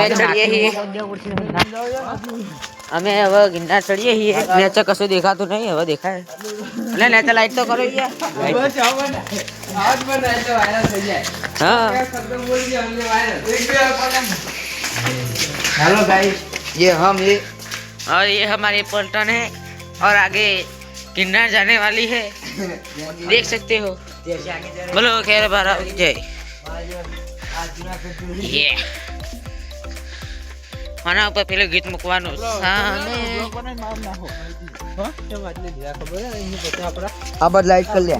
અમે ચડીએ છીએ અમે હવે ગિરનાર ચડીએ છીએ નેચર કશું દેખાતું નહીં હવે દેખાય એટલે નેચર લાઈટ તો કરો યાર હા हेलो गाइस ये हम ये और ये हमारी पलटन है और आगे गिरनार जाने वाली है देख सकते हो बोलो खैर बारा जय Yeah. આના ઉપર પેલું ગીત મૂકવાનું સામે. આ બધ લાઈટ કરી લે.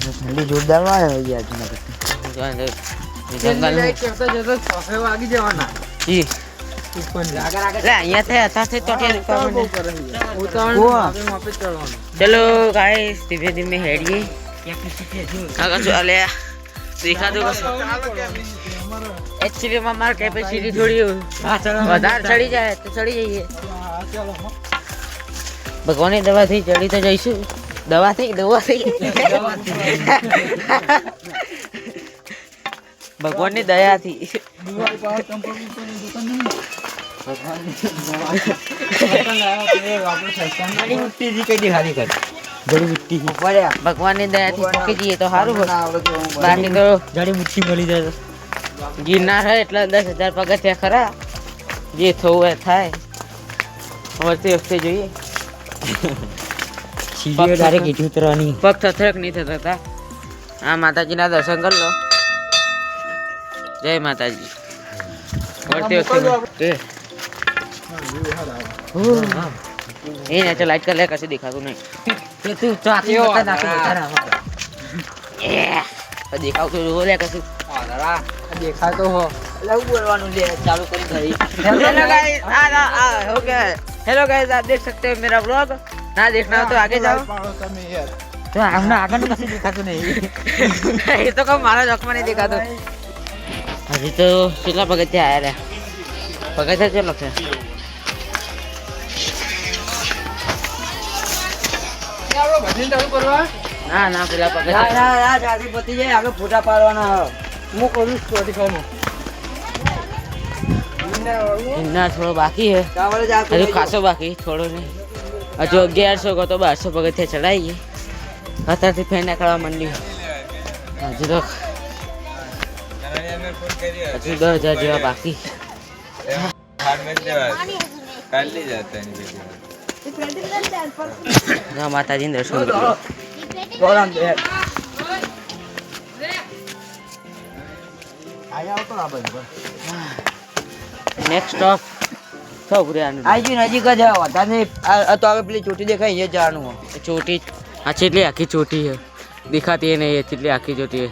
ઠંડી જોરદારમાં આવે યાર જૂનાગઢ જંગલ જી લે અહીંયા થી અત્યારથી ચોટિયા ચલો ગાઈસ ધીમે ધીમે હેડીએ આગળ જો અલે દેખાતું એકચ્યુઅલી માં માર કેપેસિટી થોડી વધારે ચડી જાય તો ચડી જઈએ. ભગવાનની દવાથી ચડી તો જઈશું. દવાથી દવાથી. ભગવાનની દયાથી. ભગવાનની દયાથી પકી જઈએ તો સારું હોય. બાકી તો જડીબુટ્ટી મળી જાય ગિરનાર હે એટલે દસ હજાર પગથિયા ખરા. જે થવું એ થાય. વળતી વખતે જોઈએ. સીડીઓ ડાયરેક્ટ ઈટી ઉતરવાની. પગ થથરક નહીં થતા હતા આ માતાજીના દર્શન કરી લો. જય માતાજી. વળતી વખતે એ ને ચાલ લાઈટ કર લે કશું દેખાતું નહીં. તું ચાકી બતા નાખી બતારા Yeah. દેખાવતું જોવો લે કશું દેખાતો હો એટલે હું બોલવાનું લે ચાલુ કરી દઈ हेलो गाइस आ आ आ हो गया हेलो गाइस आप देख सकते हो मेरा व्लॉग ना देखना हो तो आगे जाओ તો આમને આગળ કશું દેખાતું નહીં ये तो कब मारा जोखमा नहीं देखा तो अभी तो કેટલા પગથિયા આયા રે પગથિયા ચલો છે ના ના પેલા ના ના ના જાતી પતી જાય આગળ ફોટા પાડવાના. હું કરું છું માં ઇન્ના થોડો બાકી હે હજુ ખાસો બાકી થોડો નહીં. હજુ અગિયારસો કહો તો બારસો પગથિયા ચડાવીએ અત્યારથી ફેર નીકળવા માંડી હજુ તો હજુ દસ હજાર જેવા બાકી. ના માતાજીને દર્શન કરીએ ગોરામ દે આયા આવતો આ બાજુ નેક્સ્ટ સ્ટોપ થવું રે આનું આઈ ગયું નજીક જ આવે વધારે નહીં. આ આ તો આગળ પેલી ચોટી દેખાય અહીંયા જવાનું હોય. ચોટી આ છેટલી આખી ચોટી है दिखाती है नहीं है छेटली आखी ચોટી है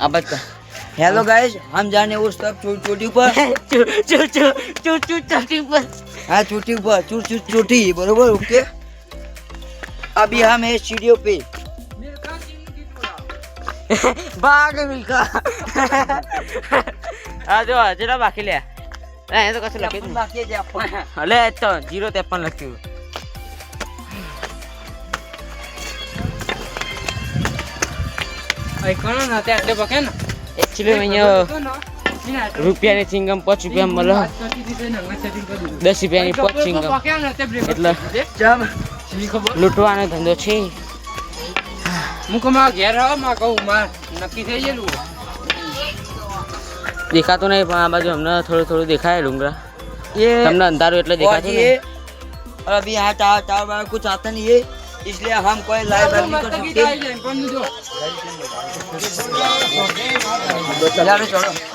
આ બતા हेलो गाइस हम जाने उस तरफ चो, चोटी पर ચુ ચુ ચુ ચુ ચુ ચોટી પર हाँ चोटी पर चू चू चोटी बरोबर ओके अभी हम है सीढ़ियों पे ભાગ મિલકા આ જો જેટલા બાકી લે એ તો કશું લખ્યું જ નહીં. બાકી છે આપણે. અલે એ તો જીરો ત્રેપન લખ્યું એકચ્યુઅલી અહીંયા રૂપિયાની ચિંગમ પાંચ રૂપિયા મળે દસ રૂપિયાની પાંચ ચિંગમ એટલે ચમ લૂંટવાનો ધંધો છે દેખાતું નહીં પણ આ બાજુ અમને થોડું થોડું દેખાય ડુંગરા ये તમને અંધારું એટલે और દેખાતું ये નહીં और अभी यहाँ चार चार बार कुछ आता नहीं है इसलिए हम कोई लाइव नहीं कर सकते चलो चलो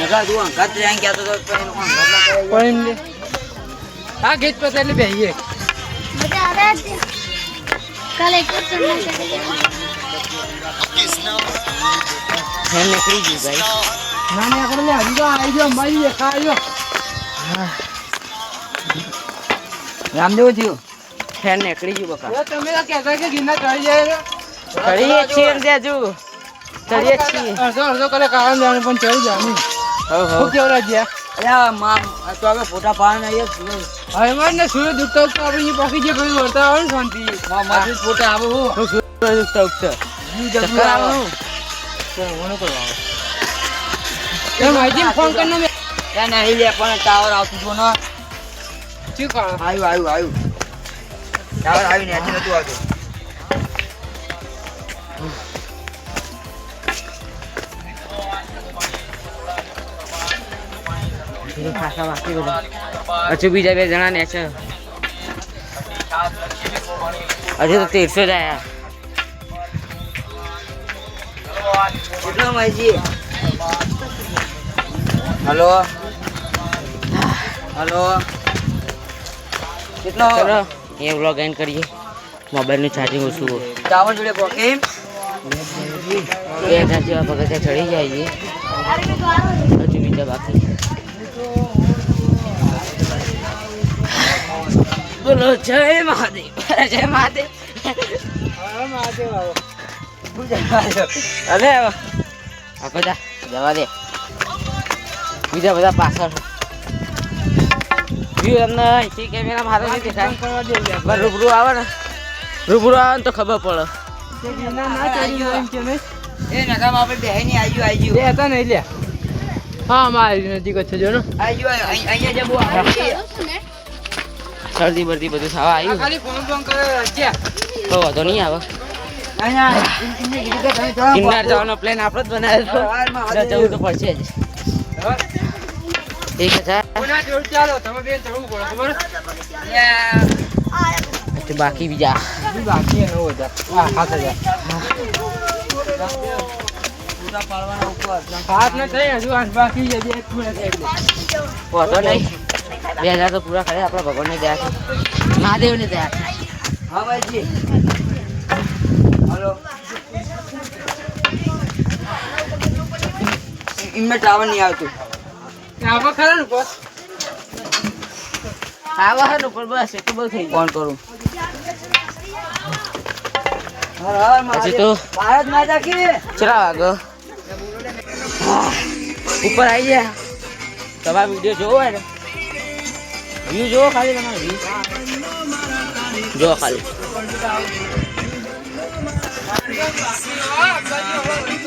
નકા તું અંગાત જાય ક્યાં તો તો પણ એનો અંગાત ના આવ્યા જ કાલે એક જ સન્માન કરી ફેન નીકળી ગયું બકા. તમે તો કહેતા કે ગયું બકા જાય એક છીએ જાજુ. ચડીએ છીએ. અડધો અડધો કરે કારણ જાણે પણ ચડી જવાનું શું કેવું રાજ્યા અલ્યા આ તો હવે ફોટા પાડવાના આવીએ છીએ. ને સૂર્ય દુખતા ઉગતા આપણે પાકી જે પછી વળતા આવે ને શાંતિ. મામ ફોટા આવે હું. હું સૂર્ય ઉગતા. ઉગતા ચક્કર આવે. હું. એ ફોન કરીને નહીં લે પણ ટાવર આવતું હતું ને. આવ્યું આવ્યું આવ્યું. ટાવર નતું આવતું. બધા હજુ બીજા બે જણા ને છે. હજુ તો તેરસો જ આયા. કેટલો માહિતી હલો? હલો? કેટલો ચલો. એ વ્લોગ એન્ડ કરીએ. મોબાઈલનું ચાર્જિંગ ઓછું હોય. ટાવર જોડે પોકે બે હજાર જેવા પગથિયા ચડી જઈએ હજુ બીજા બાકી બોલો જય મહાદેવ. જય મહાદેવ. અરે આ બધા જવા દે. બીજા બધા પાછળ. વ્યૂ તમને અહીંથી કેમેરા મારો નહીં દેખાય કરવા દે યાર. પણ રૂબરૂ આવે ને. રૂબરૂ આવે ને તો ખબર પડે. હા મારી નજીક જ છે જો ને. અહીંયા જબુ શરદી બરદી બધું થવા આવ્યું ખાલી ફોન ફોન કરે તો વાંધો નહીં આવે. અહીંયા એમને કીધું કે તમે થોડા ગિરનાર જવાનો પ્લાન આપણો જ બનાવ્યો સવારમાં જવું તો પડશે જ. એક હજાર. બાકી બીજા. બાકી નવ હજાર. સાત હજાર. પૂરા પાડવાના ઉપર સાત ને થઈ હજુ આઠ બાકી છે બે હજાર તો પૂરા કરે આપણા ભગવાનની દયા મહાદેવની દયા હા ભાઈજી. હલો. ઇમે ટાવર નહીં આવતું. આમાં ખરા ને બોસ આવા હે ને બસ એટલું થઈ ફોન કરું. હર હર તો ભારત માતા કી. ચલા વાગો ઉપર આવી ગયા. તમારા વીડિયો જોવો હોય ને વ્યૂ જોવો ખાલી તમારે વ્યૂ જોવો ખાલી.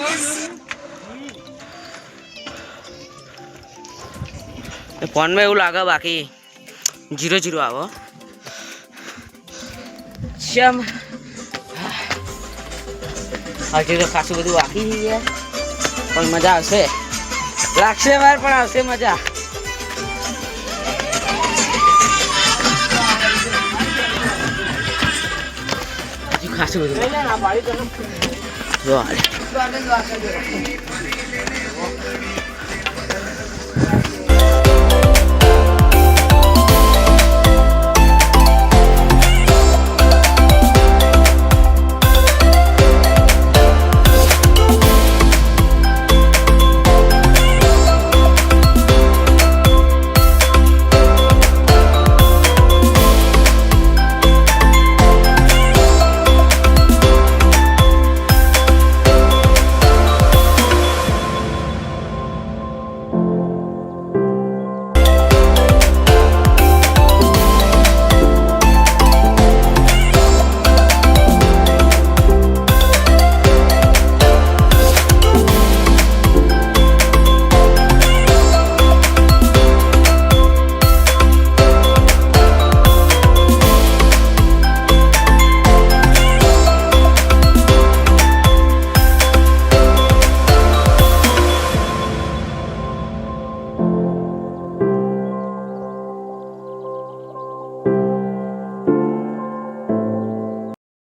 એ ફોનમાં એવું લાગે બાકી જીરો જીરો આવો શમ હજી તો ખાસું બધું બાકી છે યાર પણ મજા આવશે લાગશે વાર પણ આવશે મજા હજી ખાસું બધું જો હાલે.